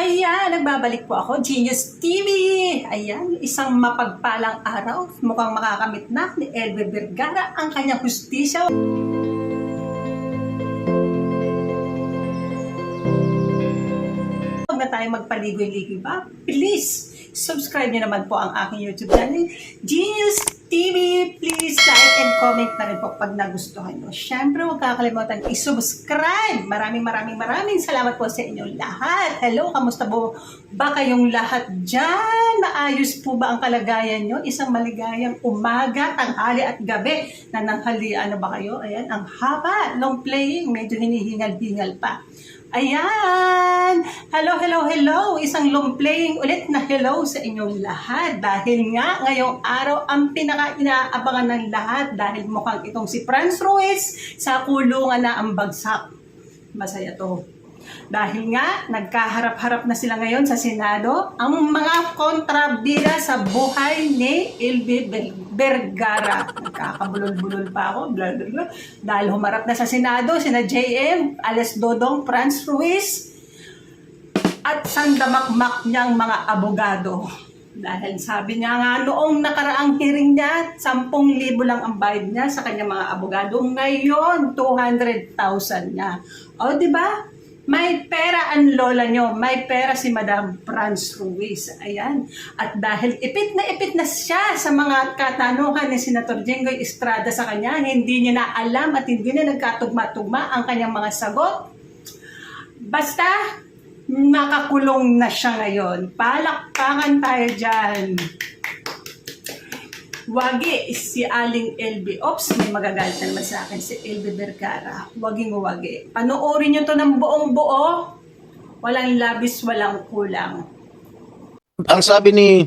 Ayan, nagbabalik po ako, Genius TV. Ayan, isang mapagpalang araw. Mukhang makakamit na ni Elbe Vergara ang kanyang hustisya. Huwag na tayo magpaligoy-ligoy ba? Please, subscribe niyo naman po ang aking YouTube channel, Genius TV. Please like and comment na rin po pag nagustuhan nyo. Siyempre, huwag kakalimutan i-subscribe. Maraming maraming maraming salamat po sa inyong lahat. Hello, kamusta po ba kayong lahat dyan? Maayos po ba ang kalagayan nyo? Isang maligayang umaga, tanghali at gabi na nanghali. Ano ba kayo? Ayan, ang haba, long playing, medyo hinihingal-hingal pa. Ayan! Hello, hello, hello! Isang long playing ulit na hello sa inyong lahat. Dahil nga ngayong araw ang pinaka-inaabangan ng lahat dahil mukhang itong si Franz Ruiz sa kulungan na ang bagsak. Masaya to. Dahil nga, nagkaharap-harap na sila ngayon sa Senado ang mga kontrabida sa buhay ni Ber- Vergara. Nagkakabulol-bulol pa ako. Blah, blah, blah. Dahil humarap na sa Senado, sina JM, Ales Dodong, Franz Ruiz, at sandamakmak niyang mga abogado. Dahil sabi niya nga noong nakaraang hearing niya, 10,000 lang ang bayad niya sa kanyang mga abogado. Ngayon, 200,000 niya. O, di ba? May pera ang lola nyo. May pera si Madam Franz Ruiz. Ayan. At dahil ipit na ipit na siya sa mga katanungan ni Senator Jenggoy Estrada sa kanya, hindi niya na alam at hindi na nagkatugma-tugma ang kanyang mga sagot. Basta, nakakulong na siya ngayon. Palakpakan tayo dyan. Wagi, si Aling LB. Ops, may magagalit na naman sa akin si LB Vergara. Waging wagi. Panoorin nyo to ng buong buo. Walang labis, walang kulang. Ang sabi ni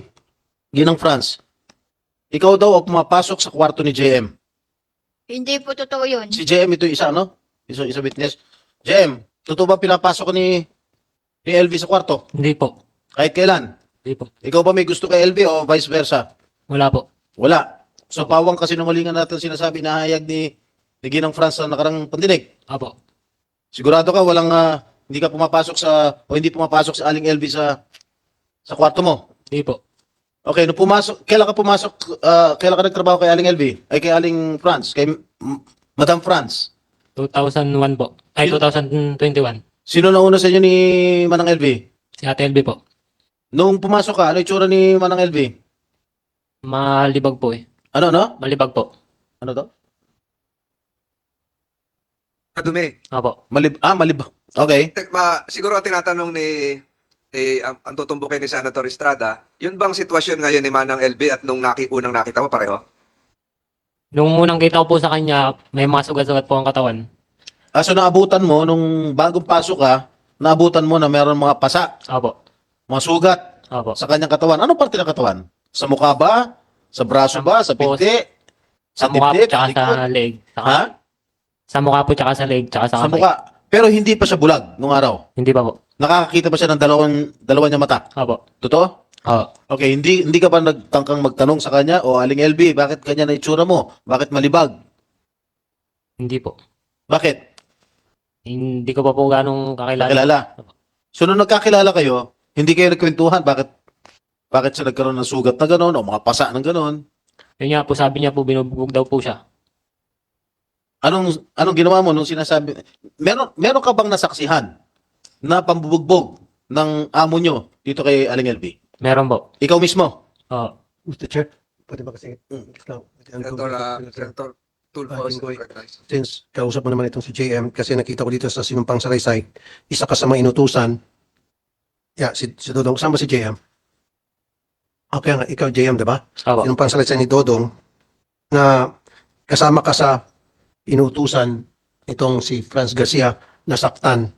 Ginang France, ikaw daw ang pumapasok sa kwarto ni JM. Hindi po totoo yun. Si JM ito yung isa, no? Isa, isa witness. JM, totoo ba pinapasok ni, ni LV sa kwarto? Hindi po. Kahit kailan? Hindi po. Ikaw ba may gusto kay LV o vice versa? Wala po. Wala. So pawang kasi nungalingan natin sinasabi na hayag ni, ni Ginang France sa nakarang pandinig. Apo. Sigurado ka walang ah, hindi ka pumapasok sa o hindi pumapasok sa aling LV sa sa kwarto mo. Hindi po. Okay, no pumasok, kailan ka pumasok, ah, kailan ka nagtrabaho kay Aling LV? Ay kay Aling France, kay M- Madam France. 2001 po. Ay, 2021. Sino na una sa inyo ni Manang LV? Si Ate LB po. Nung pumasok ka, ano yung tsura ni Manang LV? Malibag po eh. Ano, no? Malibag po. Ano to? Kadumi. Apo. Malib, ah, malib. Okay. Tek- Ma, siguro ang tinatanong ni eh, ang, ang tutumbukin ni Senator Estrada, yun bang sitwasyon ngayon ni Manang LB at nung naki, unang nakita mo pareho? Nung unang kita ko po sa kanya, may mga sugat-sugat po ang katawan. Ah, so naabutan mo, nung bagong pasok ka, naabutan mo na meron mga pasa, Apo. mga sugat Apo. sa kanyang katawan. Anong parte ng katawan? Sa mukha ba? Sa braso ba? Sa pinti? Sa mukha po, tsaka sa leg. Saka, Ha? Sa mukha po, tsaka sa leg, tsaka sa Sa kamay. mukha. Pero hindi pa siya bulag nung araw. Hindi pa po. Nakakakita pa siya ng dalawang, dalawa niya mata. Apo. Totoo? Oo. Okay, hindi hindi ka ba nagtangkang magtanong sa kanya o Aling LB, bakit kanya na itsura mo? Bakit malibag? Hindi po. Bakit? Hindi ko pa po ganong kakilala. Nakilala. So nung nagkakilala kayo, hindi kayo nagkwentuhan, bakit bakit siya nagkaroon ng sugat na gano'n o mga pasa ng gano'n? Yun nga po, sabi niya po, binubugog daw po siya. Anong anong ginawa mo nung sinasabi? Meron meron ka bang nasaksihan na pambubugbog ng amo nyo dito kay Aling LB? Meron po. Ikaw mismo? Oo. Mr. Chair, pwede ba kasi Mm. lang, Senator, uh, Senator Tulfo, Ah. Senator Rice. since kausap mo naman itong si JM kasi nakita ko dito sa sinumpang salaysay, isa ka sa mga inutusan. Yeah, si, si Dodong, saan ba si JM? Okay nga, ikaw JM, di ba? Apo. Sinumpang salaysay ni Dodong na kasama ka sa inutusan itong si Franz Garcia na saktan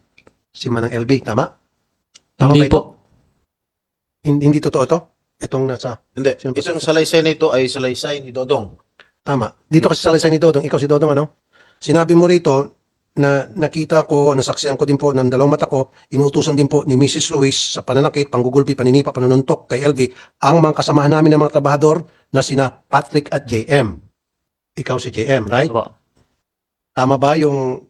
si Manang LB, tama? Tama Hindi ito? po. Hindi, hindi totoo ito? Itong nasa, Hindi. Sino Isang salaysay na ito ay salaysay ni Dodong. Tama. Dito kasi sa salaysay ni Dodong, ikaw si Dodong ano? Sinabi mo rito na nakita ko, nasaksihan ko din po ng dalawang mata ko, inutusan din po ni Mrs. Ruiz sa pananakit, panggugulpi, paninipa, panununtok kay LV, ang mga kasamahan namin ng mga trabahador na sina Patrick at JM. Ikaw si JM, right? Apo. Tama ba yung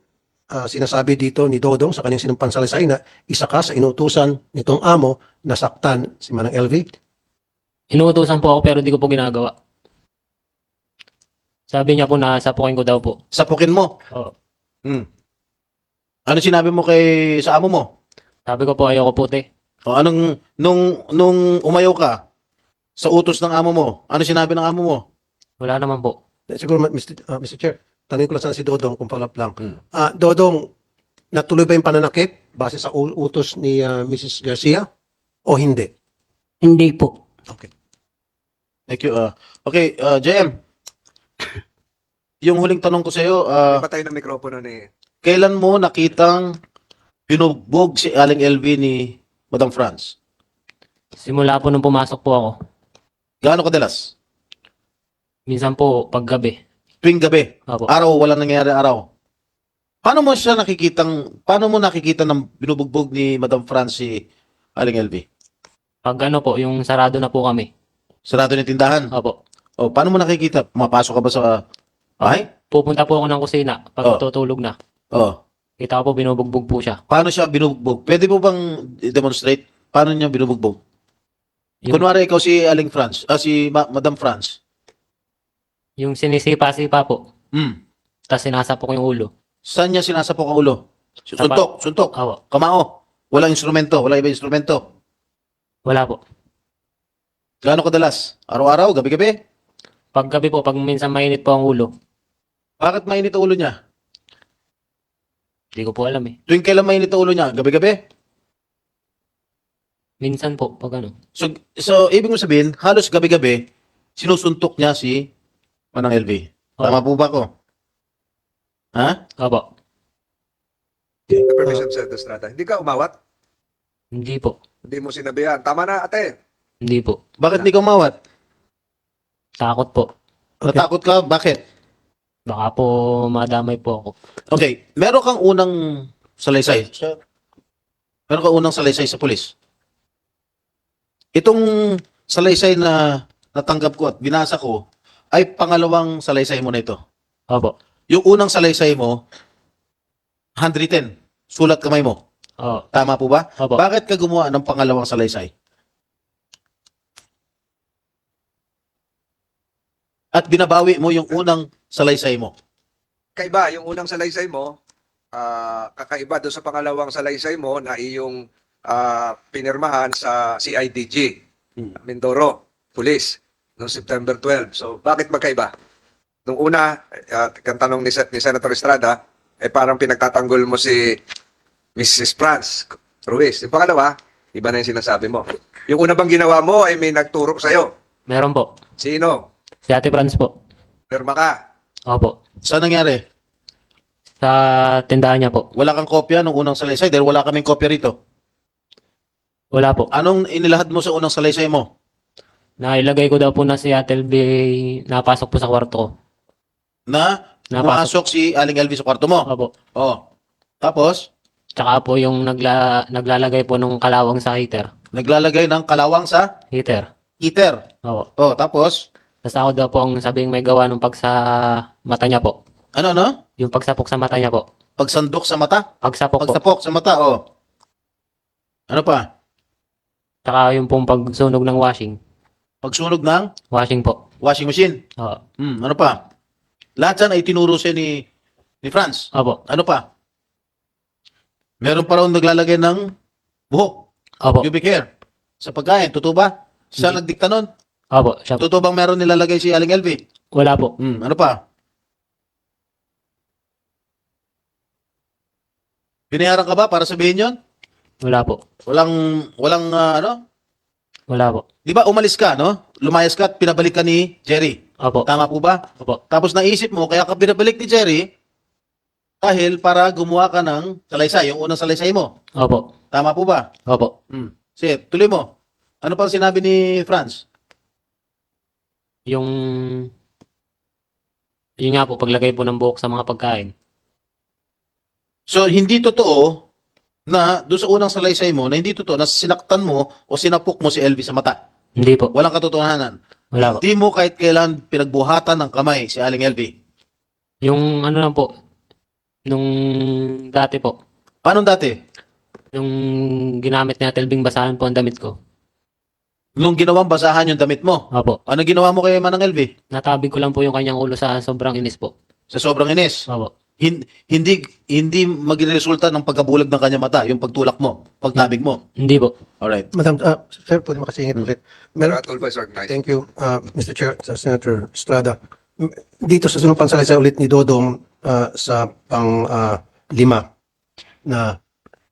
ah, sinasabi dito ni Dodong sa kanyang sinumpang salaysay na isa ka sa inutusan nitong amo na saktan si Manang LV? Inuutosan po ako pero di ko po ginagawa. Sabi niya po na sapukin ko daw po. Sapukin mo. Oo. Hmm. Ano sinabi mo kay sa amo mo? Sabi ko po ayoko puti. O anong nung nung umayaw ka sa utos ng amo mo? Ano sinabi ng amo mo? Wala naman po. Siguro, ma- Mr. ah, Mr. Chair, tanongin ko lang sana si Dodong kung palap lang. Hmm. Ah, Dodong, natuloy ba yung pananakit base sa u- utos ni ah, Mrs. Garcia o hindi? Hindi po. Okay. Thank you. ah. okay, uh, JM. Yung huling tanong ko sa iyo, ah, Patay ng mikropono ni... kailan mo nakitang binugbog si Aling LV ni Madam France? Simula po nung pumasok po ako. Gaano kadalas? Minsan po paggabi. Tuwing gabi, Opo. araw, wala nangyari araw. Paano mo siya nakikitang, paano mo nakikita ng binubugbog ni Madam France si Aling LV? Pag ano po, yung sarado na po kami. Sarado ng tindahan. Opo. O, paano mo nakikita? Pumapasok ka ba sa bahay? Pupunta po ako ng kusina pag Oh. tutulog na. O, Kita ko po binubugbog po siya. paano siya binubugbog? Pwede mo bang demonstrate? Paano niya binubugbog? Yung, Kunwari ikaw si Aling France, ah, si Ma- Madam France. yung sinisipa-sipa po. Hmm. Tapos sinasapok yung ulo. Saan niya sinasapok ang ulo? Suntok, suntok, Opo. kamao. Walang instrumento, wala ibang instrumento. Wala po. Gaano kadalas? Araw-araw, gabi-gabi? Paggabi po, pag minsan mainit po ang ulo. Bakit mainit ang ulo niya? Hindi ko po alam eh. Tuwing kailan mainit ang ulo niya? Gabi-gabi? Minsan po, pag ano. So, so ibig mo sabihin, halos gabi-gabi, sinusuntok niya si Manang LV. Tama po ba ko? Ha? Opo. Permission sa Estrada. Hindi ka umawat? Hindi po. Hindi mo sinabihan. Tama na, ate. Hindi po. Bakit hindi ka umawat? Takot po. Natakot ka? Bakit? Baka po madamay po ako. Okay, meron kang unang salaysay. Meron kang unang salaysay sa pulis. Itong salaysay na natanggap ko at binasa ko ay pangalawang salaysay mo na ito. Opo. Yung unang salaysay mo, handwritten. Sulat kamay mo. Oo. Tama po ba? Opo. Bakit ka gumawa ng pangalawang salaysay? At binabawi mo yung unang salaysay mo. Kaiba, yung unang salaysay mo, ah, kakaiba doon sa pangalawang salaysay mo na iyong ah, pinirmahan sa CIDG, Hmm. Mindoro, Police, noong September 12. So, bakit magkaiba? Nung una, uh, kang tanong ni, ni Senator Estrada, eh parang pinagtatanggol mo si Mrs. Franz Ruiz. Yung pangalawa, iba na yung sinasabi mo. Yung una bang ginawa mo ay may nagturo sa'yo. Meron po. Sino? Si Ate Franz po. Pirma ka. Opo. Saan nangyari? Sa tindahan niya po. Wala kang kopya ng unang salaysay dahil wala kaming kopya rito. Wala po. Anong inilahad mo sa unang salaysay mo? Nailagay ko daw po na si Ate LB napasok po sa kwarto ko. Na Napasok. pumasok si Aling Elvis sa kwarto mo. Opo. Oh. Tapos, Tsaka po yung nagla, naglalagay po nung kalawang sa heater. naglalagay ng kalawang sa Heater. heater. Opo. Oh, tapos, Tapos ako daw po ang sabing may gawa nung pag sa mata niya po. ano no? Yung pagsapok sa mata niya po. Pagsandok sa mata? Pagsapok po. Pagsapok sa mata, oh. Ano pa? Tsaka yung pong pagsunog ng washing. Pagsunog ng Washing po. washing machine. Oo. Hmm, ano pa? Lahat yan ay tinuro siya ni ni Franz. Opo. Ano pa? Meron pa raw naglalagay ng buhok, Opo. pubic hair, sa pagkain. Totoo ba? Siya nagdikta nun. Opo. Siya po. Totoo bang meron nilalagay si Aling Elvi? Wala po. Hmm, ano pa? Binayaran ka ba para sabihin yon? Wala po. Walang, walang, ah, ano? Wala po. Di ba umalis ka, no? Lumayas ka at pinabalik ka ni Jerry. Opo. Tama po ba? Opo. Tapos naisip mo, kaya ka pinabalik ni Jerry dahil para gumawa ka ng salaysay, yung unang salaysay mo. Opo. Tama po ba? Opo. Hmm. Sige, tuloy mo. Ano pang sinabi ni Franz? Yung yun nga po, paglagay po ng buhok sa mga pagkain. So, hindi totoo na doon sa unang salaysay mo na hindi totoo na sinaktan mo o sinapok mo si Elvi sa mata. Hindi po. Walang katotohanan. Wala po. Hindi mo kahit kailan pinagbuhatan ng kamay si Aling Elvi. Yung ano lang po, Nung dati po, Paano dati? nung ginamit niya Telbing basahan po ang damit ko. Nung ginawang basahan yung damit mo. Opo. Ano ginawa mo kay Manang LV? Natabig ko lang po yung kanyang ulo sa sobrang inis po. Sa sobrang inis. Opo. Hin- hindi hindi magresulta ng pagkabulag ng kanya mata, yung pagtulak mo, pagtabig mo. Hindi po. Alright. Madam, uh, sir, pwede makasingit ulit. Meron. Thank you, uh, Mr. Chair, sa Senator Estrada. M- Dito sa sunod pansalaysay ulit ni Dodong uh, sa pang uh, lima na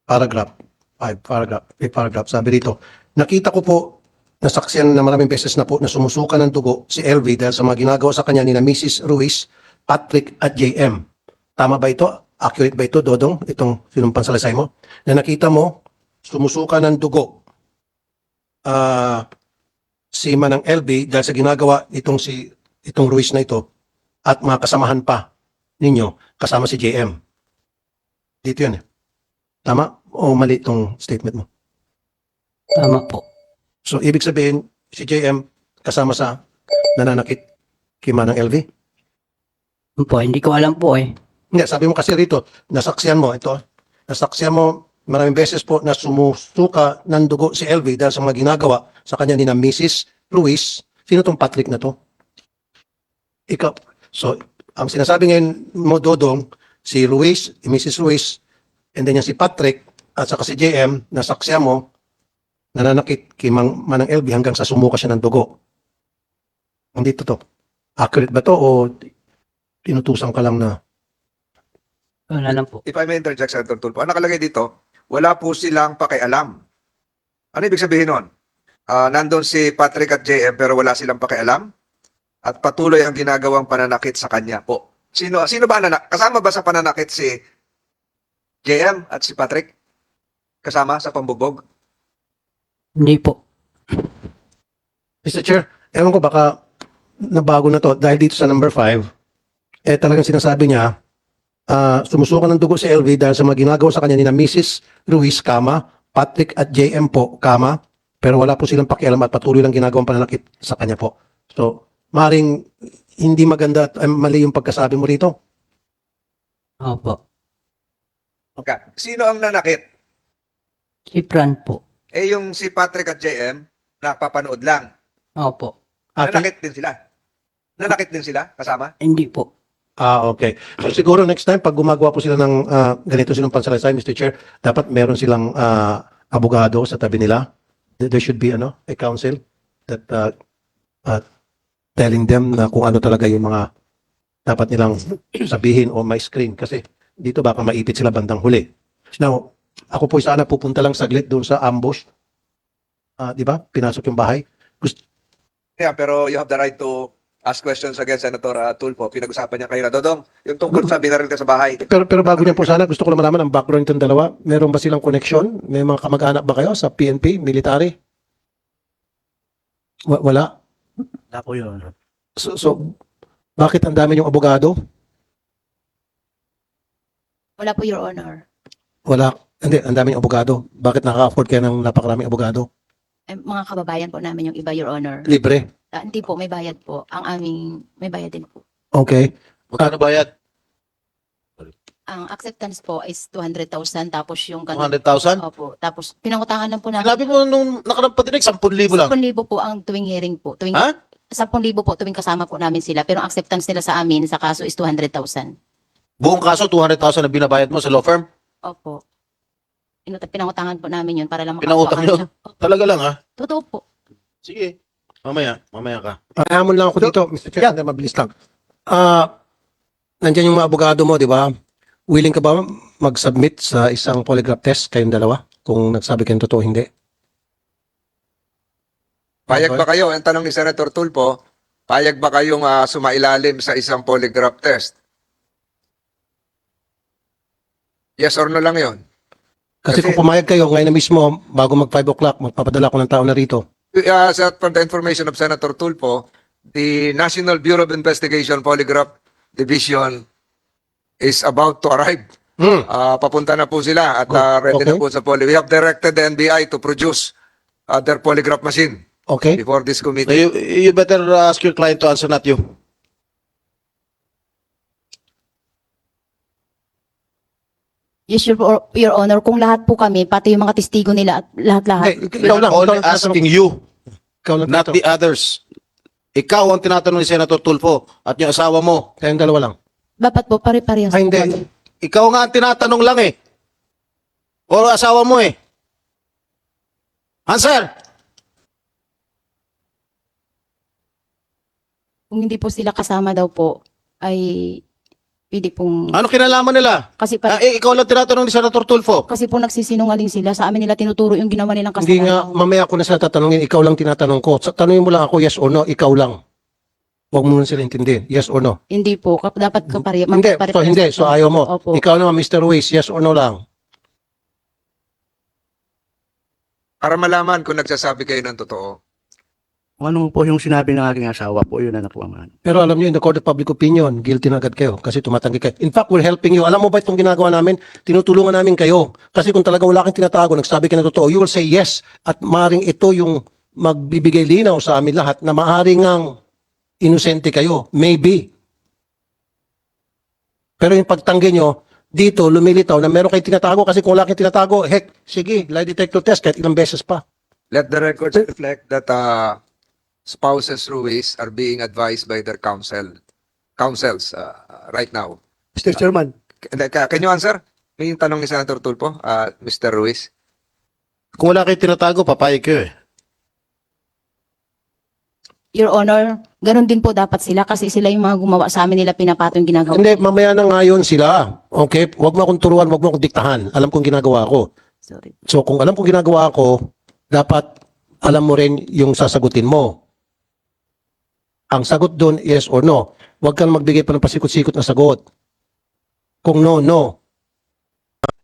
paragraph, five paragraph, five paragraph, sabi dito, nakita ko po nasaksiyan na maraming beses na po na sumusuka ng dugo si LV dahil sa mga ginagawa sa kanya ni na Mrs. Ruiz, Patrick at JM. Tama ba ito? Accurate ba ito, Dodong? Itong sinumpang salaysay mo? Na nakita mo, sumusuka ng dugo ah si Manang LB dahil sa ginagawa itong si itong Ruiz na ito at mga kasamahan pa ninyo kasama si JM. Dito yun eh. Tama? O mali itong statement mo? Tama po. So, ibig sabihin, si JM kasama sa nananakit kay Manang LV? Po, hindi ko alam po eh. Hindi, sabi mo kasi rito, nasaksiyan mo, ito, nasaksiyan mo maraming beses po na sumusuka ng dugo si LV dahil sa mga ginagawa sa kanya ni na Mrs. Ruiz. Sino tong Patrick na to? Ikaw. So, ang sinasabi ngayon mo, Dodong, si Ruiz, si Mrs. Ruiz, and then yan si Patrick, at saka si JM, nasaksiyan mo, nananakit kay Mang, Manang LV hanggang sa sumuka siya ng dugo. Hindi to. Accurate ba to o tinutusan ka lang na Wala lang po. If I may interject, Senator Tulfo, ang nakalagay dito, wala po silang pakialam. Ano ibig sabihin nun? Ah, nandun si Patrick at JM pero wala silang pakialam at patuloy ang ginagawang pananakit sa kanya po. Sino sino ba nanak? Kasama ba sa pananakit si JM at si Patrick? Kasama sa pambubog? Hindi po. Mr. Chair, ewan ko baka nabago na to dahil dito sa number 5, eh talagang sinasabi niya, ah sumusuka ng dugo si LV dahil sa mga ginagawa sa kanya ni na Mrs. Ruiz, kama, Patrick at JM po, kama, pero wala po silang pakialam at patuloy lang ginagawang pananakit sa kanya po. So, maring hindi maganda at ay, mali yung pagkasabi mo rito. Opo. Okay. Sino ang nanakit? Si Fran po. Eh yung si Patrick at JM, napapanood lang. Opo. At, Nanakit din sila. Nanakit din sila kasama? Hindi po. ah, okay. So, siguro next time, pag gumagawa po sila ng ah, ganito silang pansalaysay, Mr. Chair, dapat meron silang ah, abogado sa tabi nila. There there should be ano, a counsel that uh, uh, telling them na kung ano talaga yung mga dapat nilang sabihin o may screen kasi dito baka maipit sila bandang huli. Now, ako po sana pupunta lang saglit doon sa ambush. Ah, di ba? Pinasok yung bahay. Yeah, pero you have the right to ask questions again, Senator uh, Tulfo. Pinag-usapan niya kayo na, Dodong, yung tungkol sa binaril ka sa bahay. Pero pero bago niyan po sana gusto ko lang malaman ang background nitong dalawa. Meron ba silang connection? May mga kamag-anak ba kayo sa PNP, military? Wa- wala. Wala po yun. So, so bakit ang dami yung abogado? Wala po, Your Honor. Wala. Hindi, ang dami yung abogado. Bakit nakaka-afford kayo ng napakaraming abogado? Eh, mga kababayan po namin yung iba, Your Honor. Libre. Ah, hindi po, may bayad po. Ang aming, may bayad din po. Okay. Magkano bayad? Ang acceptance po is 200,000 tapos yung... 200,000? Opo. Tapos pinangutangan lang po namin. Sinabi mo nung nakarang patinig, 10,000 lang. 10,000 po ang tuwing hearing po. Tuwing, Ha? 10,000 po tuwing kasama po namin sila. Pero ang acceptance nila sa amin sa kaso is 200,000. Buong kaso, 200,000 na binabayad mo sa law firm? Opo. Pinut- Pinangutangan po namin yun para lang Pinangutang yun? Talaga lang ha? Totoo po. Sige. Mamaya, mamaya ka. Amon lang ako dito, Mr. Chair. Hindi, mabilis lang. Ah, nandiyan yung mga abogado mo, di ba? Willing ka ba mag-submit sa isang polygraph test kayong dalawa? Kung nagsabi kayong totoo, hindi. Payag ba kayo? Ang tanong ni Senator Tulfo, payag ba kayong ah, sumailalim sa isang polygraph test? Yes or no lang yon. Kasi, Kasi- kung pumayag kayo ngayon na mismo, bago mag 5 o'clock, magpapadala ko ng tao na rito. Uh, sa, for the information of Senator Tulfo, the National Bureau of Investigation Polygraph Division is about to arrive. Hmm. Ah, papunta na po sila at Good. ah, ready na Okay. po sa poly. We have directed the NBI to produce ah, their polygraph machine Okay? before this So committee. you, you better uh, ask your client to answer, not you. Yes, your, your honor, kung lahat po kami, pati yung mga testigo nila at lahat-lahat. Hindi, ikaw lang. Ikaw lang asking you, Ikaw lang not the others. Ikaw ang tinatanong ni Senator Tulfo at yung asawa mo. Kayong dalawa lang. Dapat po, pare-parehas. Ay, hindi. Ikaw nga ang tinatanong lang eh. O asawa mo eh. Answer! Kung hindi po sila kasama daw po, ay pwede pong... Ano kinalaman nila? Kasi Ah, pa, eh, ikaw lang tinatanong ni Senator Tulfo. kasi po nagsisinungaling sila. Sa amin nila tinuturo yung ginawa nilang Hindi nga, kasalanan. mamaya ko na sila tatanungin, ikaw lang tinatanong ko. Sa- Tanungin mo lang ako, yes or no, ikaw lang. Huwag mo na sila intindihin, yes or no. Hindi po. Kap- Dapat kapare. Hindi, so hindi, so ayaw mo. Opo. Ikaw naman, Mr. Ruiz, yes or no lang. Para malaman kung nagsasabi kayo ng totoo. Kung ano po yung sinabi ng aking asawa po, yun ang nakuha Pero alam niyo, in the court of public opinion, guilty na agad kayo kasi tumatanggi kayo. In fact, we're helping you. Alam mo ba itong ginagawa namin? Tinutulungan namin kayo. Kasi kung talaga wala kang tinatago, nagsabi ka ng totoo, you will say yes. At maaaring ito yung magbibigay linaw sa amin lahat na maaaring ang inosente kayo. Maybe. Pero yung pagtanggi nyo, dito lumilitaw na meron kayong tinatago kasi kung wala kayong tinatago, heck, sige, lie detector test kahit ilang beses pa. Let the records reflect that uh, spouses Ruiz are being advised by their counsel, counsels uh, right now. Mr. Chairman, Can, can you answer? May tanong ni Senator Tulpo, uh, Mr. Ruiz. Kung wala kayo tinatago, papayag kayo eh. Your honor, ganun din po dapat sila kasi sila yung mga gumawa sa amin nila pinapato yung ginagawa. Hindi, mamaya na ngayon sila. Okay? Huwag mo akong turuan, huwag mo akong diktahan. Alam kong ginagawa ko. Sorry. So kung alam kong ginagawa ko, dapat alam mo rin yung sasagutin mo. Ang sagot doon, yes or no. Huwag kang magbigay pa ng pasikot-sikot na sagot. Kung no, no.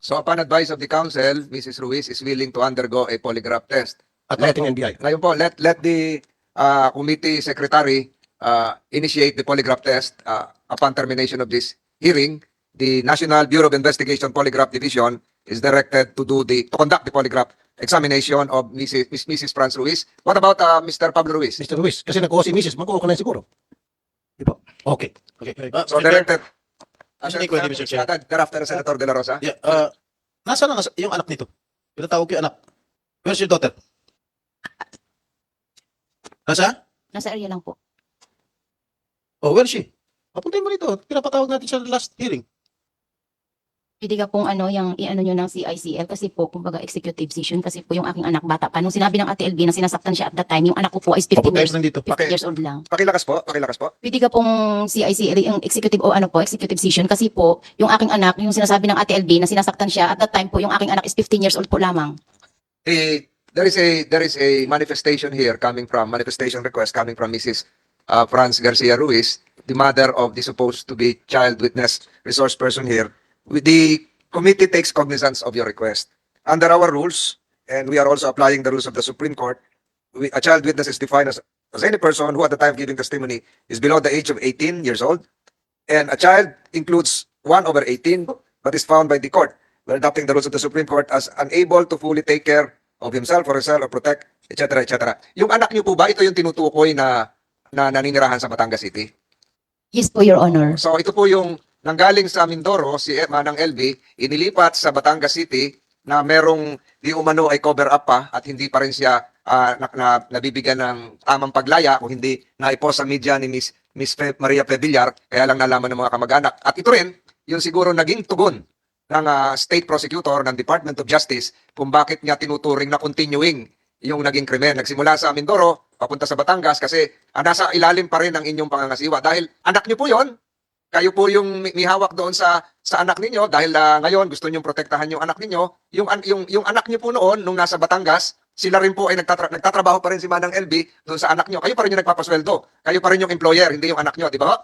So upon advice of the counsel, Mrs. Ruiz is willing to undergo a polygraph test. At letting NBI. Ngayon po, let let the uh, committee secretary uh, initiate the polygraph test uh, upon termination of this hearing. The National Bureau of Investigation Polygraph Division is directed to do the to conduct the polygraph examination of Mrs. Miss- Mrs. Franz Ruiz. What about uh, Mr. Pablo Ruiz? Mr. Luis, kasi nag si Mrs. Mag-uho ka na siguro. Di po. Okay. Okay. Uh, So Mr. Chair, directed. Mr. Nico, Mr. Chair. Thereafter, Senator De La Rosa. Yeah, uh, nasaan ang as- yung anak nito? Pinatawag ko yung anak. Where's your daughter? Nasa? Nasa area lang po. Oh, where is she? Papuntayin mo rito. Pinapatawag natin sa last hearing. Pwede ka pong ano, yung i-ano nyo ng CICL kasi po, kumbaga executive session kasi po yung aking anak bata pa. Nung sinabi ng Ate LB na sinasaktan siya at that time, yung anak ko po is 15 Papuntayin years, mo dito. 15 Okay. years old lang. Pakilakas po, pakilakas po. Pwede ka pong CICL, yung executive o ano po, executive session kasi po, yung aking anak, yung sinasabi ng Ate LB na sinasaktan siya, at that time po, yung aking anak is 15 years old po lamang. Eh, there is a there is a manifestation here coming from manifestation request coming from Mrs. Uh, Franz Garcia Ruiz, the mother of the supposed to be child witness resource person here. With the committee takes cognizance of your request. Under our rules, and we are also applying the rules of the Supreme Court, we, a child witness is defined as, as any person who at the time giving testimony is below the age of 18 years old, and a child includes one over 18, but is found by the court we're adopting the rules of the Supreme Court as unable to fully take care of himself or herself or protect, etc., etc. Yung anak niyo po ba, ito yung tinutukoy na, na naninirahan sa Batangas City? Yes po, Your Honor. So ito po yung nanggaling sa Mindoro, si Emma ng LB, inilipat sa Batangas City na merong di umano ay cover up pa at hindi pa rin siya ah, na, na, nabibigyan ng tamang paglaya kung hindi naipost sa media ni Miss, Miss Fe, Maria Pevillar, kaya lang nalaman ng mga kamag-anak. At ito rin, yung siguro naging tugon ng ah, state prosecutor ng Department of Justice kung bakit niya tinuturing na continuing yung naging krimen. Nagsimula sa Mindoro, papunta sa Batangas kasi ah, nasa ilalim pa rin ang inyong pangangasiwa. Dahil anak niyo po yon kayo po yung may hawak doon sa sa anak ninyo dahil ah, ngayon gusto niyo protektahan yung anak ninyo. Yung yung yung anak niyo po noon nung nasa Batangas, sila rin po ay nagtatra- nagtatrabaho pa rin si Manang LB doon sa anak niyo. Kayo pa rin yung nagpapasweldo. Kayo pa rin yung employer, hindi yung anak niyo, di ba?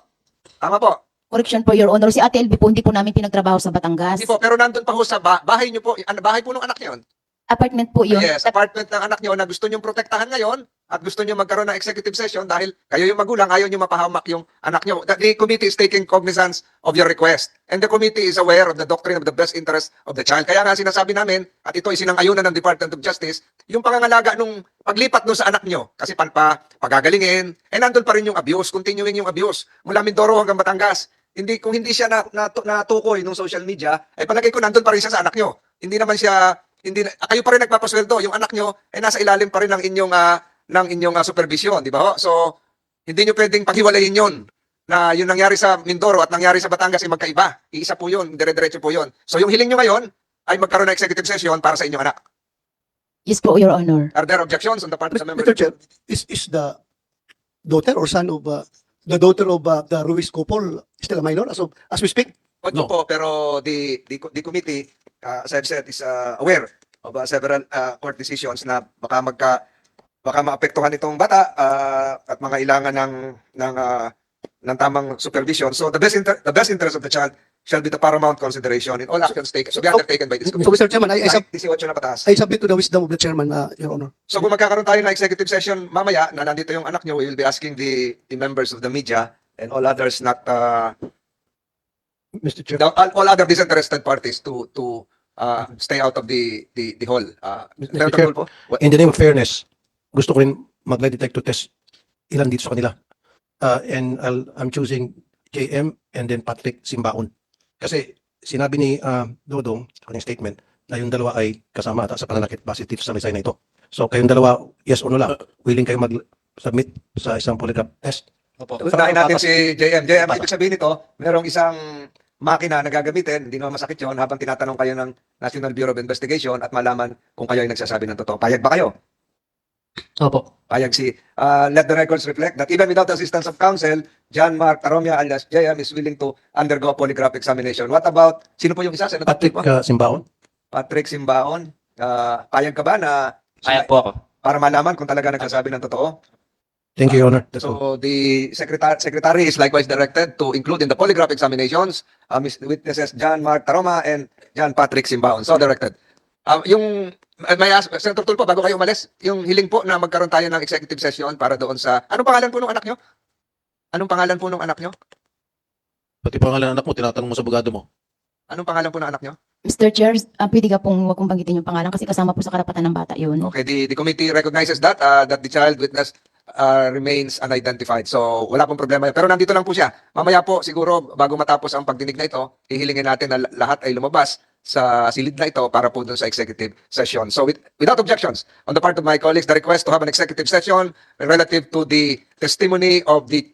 Tama po. Correction po, Your Honor. Si Ate LB po, hindi po namin pinagtrabaho sa Batangas. Hindi po, pero nandun pa ho sa ba- bahay niyo po, an- bahay po ng anak niyo. Apartment po yun. Yes, apartment ng anak niyo na gusto niyo protektahan ngayon at gusto niyo magkaroon ng executive session dahil kayo yung magulang, ayaw niyo mapahamak yung anak niyo. The, committee is taking cognizance of your request and the committee is aware of the doctrine of the best interest of the child. Kaya nga sinasabi namin, at ito ay sinangayunan ng Department of Justice, yung pangangalaga nung paglipat nung sa anak niyo kasi pan pa pagagalingin, eh nandun pa rin yung abuse, continuing yung abuse mula Mindoro hanggang Batangas. hindi kung hindi siya na, na, natukoy nung social media, ay palagay ko nandun pa rin siya sa anak nyo. Hindi naman siya hindi kayo pa rin nagpapasweldo, yung anak nyo ay nasa ilalim pa rin ng inyong ah, ng inyong ah, supervision, di ba? ho? So hindi nyo pwedeng paghiwalayin 'yon na yung nangyari sa Mindoro at nangyari sa Batangas ay magkaiba. Iisa po 'yun, dire-diretso po 'yun. So yung hiling nyo ngayon ay magkaroon ng executive session para sa inyong anak. Yes po, Your Honor. Are there objections on the part of the members? Mr. Chair, is, is the daughter or son of uh, the daughter of uh, the Ruiz couple still a minor as of as we speak? No. po, pero the, the, the committee, uh, as I've said, is uh, aware of uh, several uh, court decisions na baka magka baka maapektuhan itong bata uh, at mga ilangan ng ng uh, ng tamang supervision. So the best inter- the best interest of the child shall be the paramount consideration in all actions taken to be undertaken by this So, committee. Mr. Chairman, I, I, sub, Kahit 18 na pataas. I submit to the wisdom of the chairman, uh, Your Honor. So kung magkakaroon tayo ng executive session mamaya na nandito yung anak nyo, we will be asking the, the members of the media and all others not uh, Mr. Chair. the- all, all other disinterested parties to to uh, stay out of the the, the hall. Uh, Mr. Chair. In the name of fairness, gusto ko rin mag-lie detector test ilan dito sa kanila. Uh, and I'll, I'm choosing JM and then Patrick Simbaon. Kasi sinabi ni uh, Dodong sa kanyang statement na yung dalawa ay kasama ata sa pananakit base dito sa resign na ito. So kayong dalawa, yes or no lang, willing kayo mag-submit sa isang polygraph test? Unahin natin si JM. JM, ibig sabihin nito, merong isang makina na gagamitin, hindi naman masakit yun, habang tinatanong kayo ng National Bureau of Investigation at malaman kung kayo ay nagsasabi ng totoo. Payag ba kayo? Opo. Payag si, uh, let the records reflect that even without the assistance of counsel, John Mark Taromia alias JM is willing to undergo polygraph examination. What about, sino po yung isa? Senator Patrick uh, Simbaon? Patrick Simbaon. Uh, payag ka ba na Kaya po ako. para malaman kung talaga nagsasabi ng totoo? Thank you, Your Honor. That's all. So the secretary, secretary is likewise directed to include in the polygraph examinations uh, Miss- witnesses John Mark Taroma and John Patrick Simbaon. So directed. Um, yung uh, may ask, Senator Tulpo, bago kayo umalis, yung hiling po na magkaroon tayo ng executive session para doon sa, anong pangalan po ng anak nyo? Anong pangalan po ng anak nyo? Pati pangalan ng anak mo, tinatanong mo sa abogado mo. Anong pangalan po ng anak nyo? Mr. Chair, ah, pwede ka pong huwag kong banggitin yung pangalan kasi kasama po sa karapatan ng bata yun. Okay, the, the committee recognizes that, uh, that the child witness uh, remains unidentified. So, wala pong problema. Pero nandito lang po siya. Mamaya po, siguro, bago matapos ang pagdinig na ito, hihilingin natin na lahat ay lumabas sa silid na ito para po dun sa executive session. So, with, without objections, on the part of my colleagues, the request to have an executive session relative to the testimony of the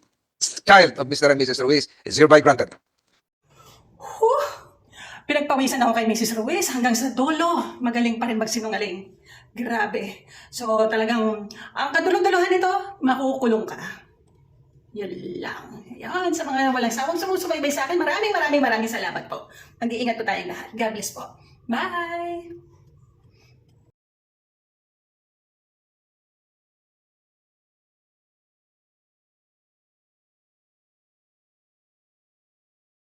child of Mr. and Mrs. Ruiz is hereby granted. Huh! Pinagpawisan ako kay Mrs. Ruiz hanggang sa dulo. Magaling pa rin magsinungaling. Grabe. So talagang, ang kadulong-duluhan nito, makukulong ka. Yun lang. Yan, sa mga walang sawang sumusubaybay sa akin, maraming maraming maraming salamat po. Mag-iingat po tayong lahat. God bless po. Bye!